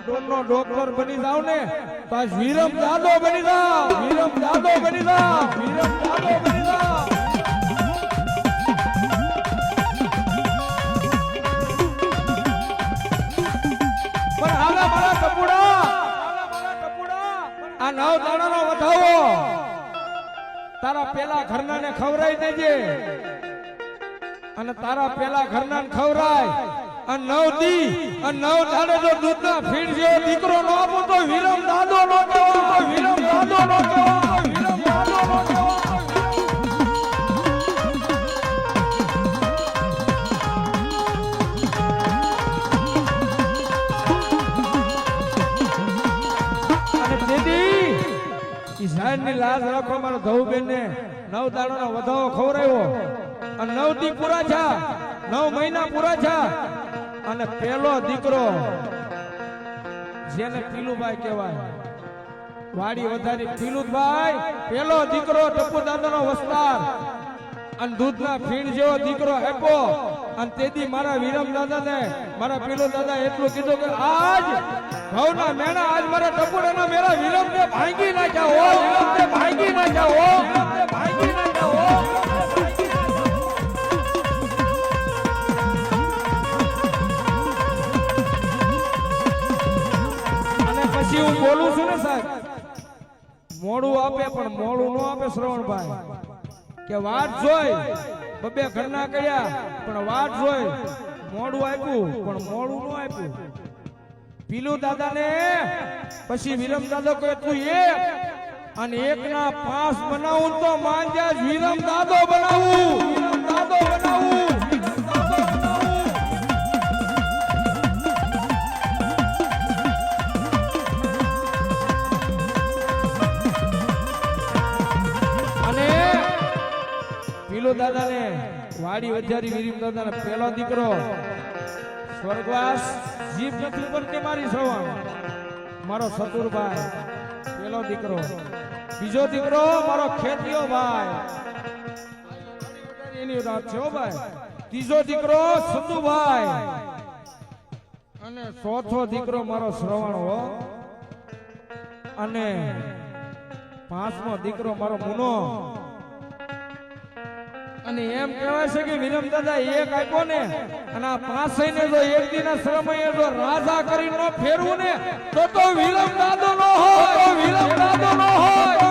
Doctor નો doctor બની જાવ ને, તો આજ વીરમ જાદો બની જાવ, વીરમ જાદો બની જાવ, વીરમ જાદો બની જાવ. આ નવ દાણાનો વધાવો. તારા પેલા ઘરના ને ખવરાઈ દેજે. અને તારા પેલા ઘરના ખવરાય અને નવ દાડે જો દૂધના ફીણ જેવો દીકરો ન આપો વિરમ દાદો નો કહેવાય વિરમ દાદો નો કહેવાય. નો રાખો મારો ધવબેન ને નવ વધાવો ખવરાયો અને નવ પૂરા થયા, નવ મહિના પૂરા થયા. અને પેલો દીકરો, જેને પીલુભાઈ કહેવાય, વાડી વધારી પીલુભાઈ, પેલો દીકરો ટપુ દાદાનો વસ્તાર અને દૂધના ફીણ જેવો દીકરો હેપો અને તેથી મારા વિરમ દાદાને મારા પીલો દાદા એટલું કીધું કે આજ ભવના મેણા, આજ મારા ટપુડાના મેરા વિરમને ભાંગી નાખ્યા હો, વિરમને ભાંગી નાખ્યા હો ભાંગી નાખ્યા હો. અને હું બોલું છું ને સાહેબ? મોડું આપે, પણ મોડું ન આપે શ્રવણભાઈ. કે વાત જોઈ, બબે ઘરના કર્યા, પણ વાત જોઈ, મોડું આપ્યું, પણ મોડું ન આપ્યું. પીલું દાદાને, પછી વિરમ દાદા કહે, તું એક અને એક ના પાસ બનાવું તો માંજા જ વિરમ દાદો બનાવું. વિરમ દાદો બનાવું. પીલો દાદાને, વાડી વજારી દાદા ને પેલો દીકરો. સ્વર્ગવાસ, જીભ નથી પડતી મારી સવા મારો સતુરભાઈ પેલો દીકરો. બીજો દીકરો, મારો ખેતીયો ભાઈ. એની વાત છે ભાઈ. ત્રીજો દીકરો, સંતુભાઈ. અને ચોથો દીકરો મારો શ્રવણ હો. અને પાંચમો દીકરો મારો મુનો. અને એમ કહેવાય છે કે વિરમ દાદા એક આપ્યો ને, અને આ પાંચ ને જો એક દિના સમયે જો રાજા કરી નો ફેરવું ને, તો તો વિરમ દાદો નો હોય, વિરમ દાદો નો હોય.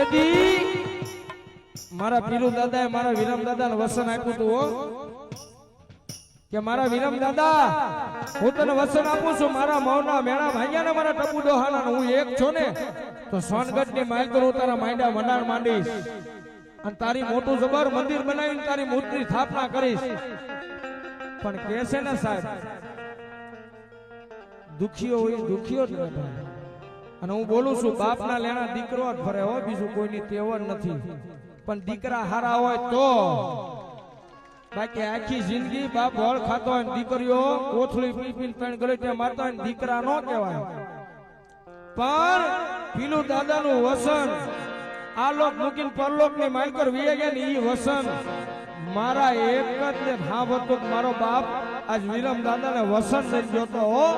તેદી મારા પીરુ દાદા મારા વિરમ દાદાને વસન આપ્યું હતું કે મારા વિરમ દાદા, હું તને વસન આપું છું, મારા મૌના મેળા ભાગ્યા ને મારા ટપુ ડોહાના હું એક છો ને, તો સોનગઢની માલ હું તારા માંડા મંડાણ માંડીશ. અને તારી મોટું જબર મંદિર બનાવીને તારી મૂર્તિ સ્થાપના કરીશ. પણ કે છે ને સાહેબ, દુખીઓ હોય, દુખીઓ જ ન અને હું બોલું છું, બાપના લેણા દીકરો જ ફરે હો બીજું કોઈની તેવર નથી. પણ દીકરા હારા હોય તો. બાકી આખી જિંદગી બાપ વળ ખાતો હોય દીકરીઓ, કોથળી પી ત્રણ ગળે મારતા હોય દીકરા નો કહેવાય. પણ પીલું દાદાનું વસન, આ લોક મૂકીને પરલોકની માલકર વીએ ગયા ને ઈ વસન, મારા એક જ ને હા મારો બાપ આજ વિરમ દાદાને વસન લઈ ગયો હો.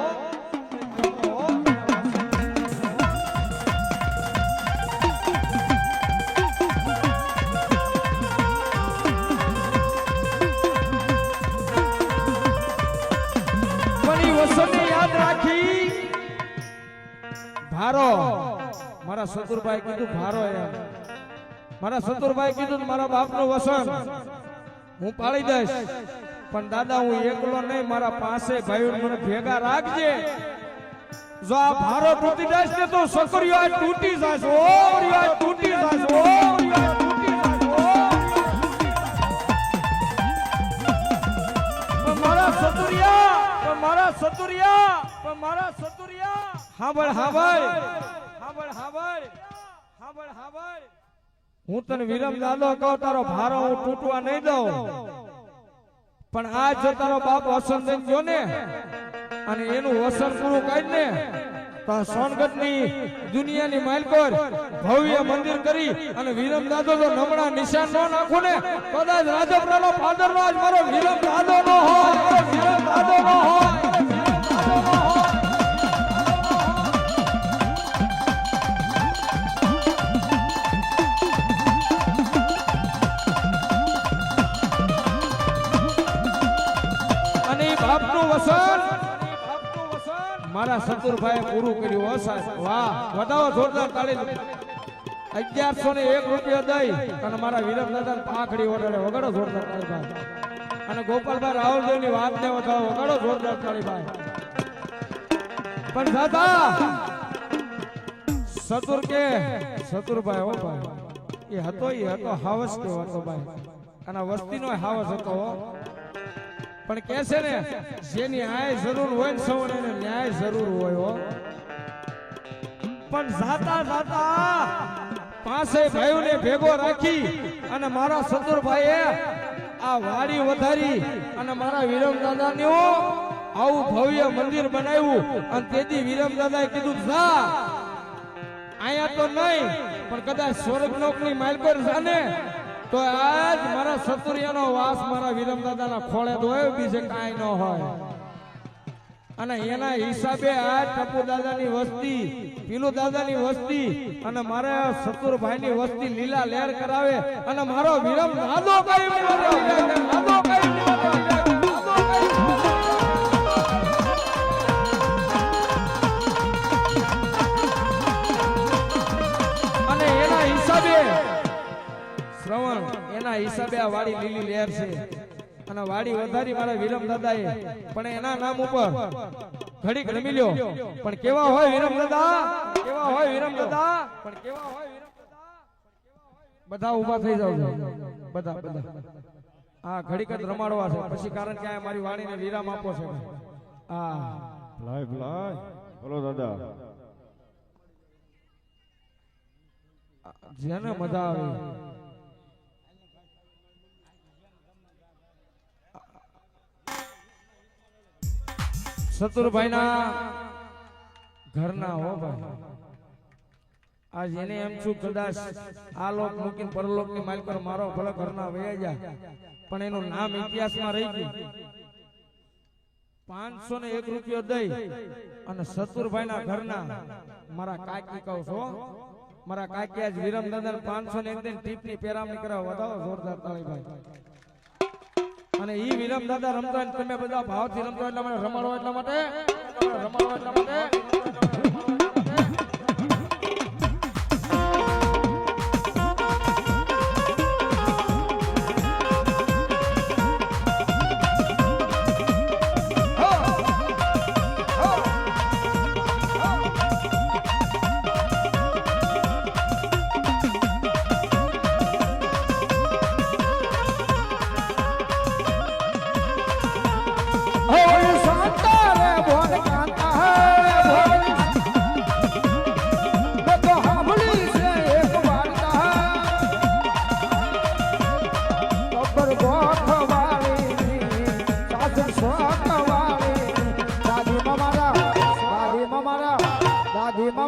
યાદ રાખી. ભારો. મારા સતુરભાઈ કીધું ભારો એમ. મારા સતુરભાઈ કીધું મારા બાપનું વસન. હું પાળી દઈશ. પણ દાદા, હું એકલો નહીં, મારા પાસે ભાઈઓ મને ભેગા રાખજે. જો આ ભારો તૂટી જાય ને તો સકરીઓ આ તૂટી જશે. ઓ રીઓ આ તૂટી જશે. ઓ રીઓ આ તૂટી જશે. મારા સતુરિયા મારા સતુરિયા પણ મારા સતુરિયા. હાંભળ હાંભળ હાંભળ હાંભળ હાંભળ હાંભળ હું તને વિરમ દાદો કહું તારો ભારો હું તૂટવા નહીં દઉં. પણ આ જો તારો બાપ વસન દઈને ગયો ને અને એનું વસન પૂરું કરીને તો આ સોનગઢની દુનિયાની માલકોર ભવ્ય મંદિર કરી અને વિરમ દાદો તો નમણા નિશાન નો નાખો ને કદાચ રાજપરાનો ફાધર નો આજ મારો વિરમ દાદો નો હોય વિરમ દાદો નો હોય. બાપનું વસન. મારા સતુરભાઈ પૂરું કર્યું. હો વાહ. વધાવો જોરદાર તાળી અગિયારસો ને એક રૂપિયા દઈ અને મારા વિરમ દાદા પાંખડી ઓરડે. વગાડો જોરદાર તાળી ભાઈ. અને ગોપાલભાઈ રાહુલદેવની વાત ને વધાવો. વગાડો જોરદાર તાળી ભાઈ. પણ દાદા સતુર કે સતુરભાઈ ઓ ભાઈ. એ હતો એ હતો. હાવસ કેવો હતો ભાઈ. અને વસ્તીનો હાવસ હતો પણ કે છે ને, જે ન્યાય જરૂર હોય ને સૌને ન્યાય જરૂર હોય હો. પણ જાતા જાતા પાસે ભાઈઓને ભેગો રાખી અને મારા સતુરભાઈએ આ વાડી વધારી અને મારા વિરમ દાદાને આવું ભવ્ય મંદિર બનાવ્યું અને તેથી વિરમ દાદાએ કીધું, જા. અહીંયા તો નહીં, પણ કદાચ સ્વર્ગ લોકની માલકોર પર ને તો આજ મારા સતુરિયાનો વાસ મારા વિરમ દાદાના ખોળે હોય બીજે કાંઈ ન હોય. અને એના હિસાબે આ ટપુ દાદાની વસ્તી પીલુ દાદાની વસ્તી અને મારા સતુરભાઈની વસ્તી લીલા લહેર કરાવે અને મારો વિરમ દાદો કઈ દાદો કઈ શ્રવણ એના હિસાબે આ વાડી લીલી લહેર છે. અને વાડી વધારી મારા વિરમ દાદાએ. પણ એના નામ ઉપર ઘડીક રમી લ્યો. પણ કેવા હોય વિરમ દાદા? કેવા હોય વિરમ દાદા? પણ કેવા હોય વિરમ દાદા? બધા ઊભા થઈ જાવ બધા બધા. હા ઘડીક જ રમાડવા છે. પછી કારણ કે આ મારી વાડીને વિરામ આપો છે. હા ભલાય ભલાય. બોલો દાદા. જેને મજા આવે. સતુરભાઈના ઘરના હો ભાઈ. આજ એને એમ છું કદાચ આ લોક મૂકીને પરલોકની માલિક મારો ભલે ઘરના વયા જા. પણ એનું નામ ઇતિહાસમાં રહી ગયું. પાંચસો ને એક રૂપિયો દઈ અને સતુરભાઈના ઘરના મારા કાકી કહું છો મારા કાકી આજ વિરમ દાદા પાંચસો ને એક દિન ટીપની પેરામણી કરવા. વધાવો જોરદાર તાળી ભાઈ. અને ઈ વિલમ દાદા રમતા, તમે બધા ભાવથી રમતા એટલા માટે રમાડો એટલા માટે રમાડો એટલા માટે.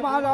વાળી દાદી મારા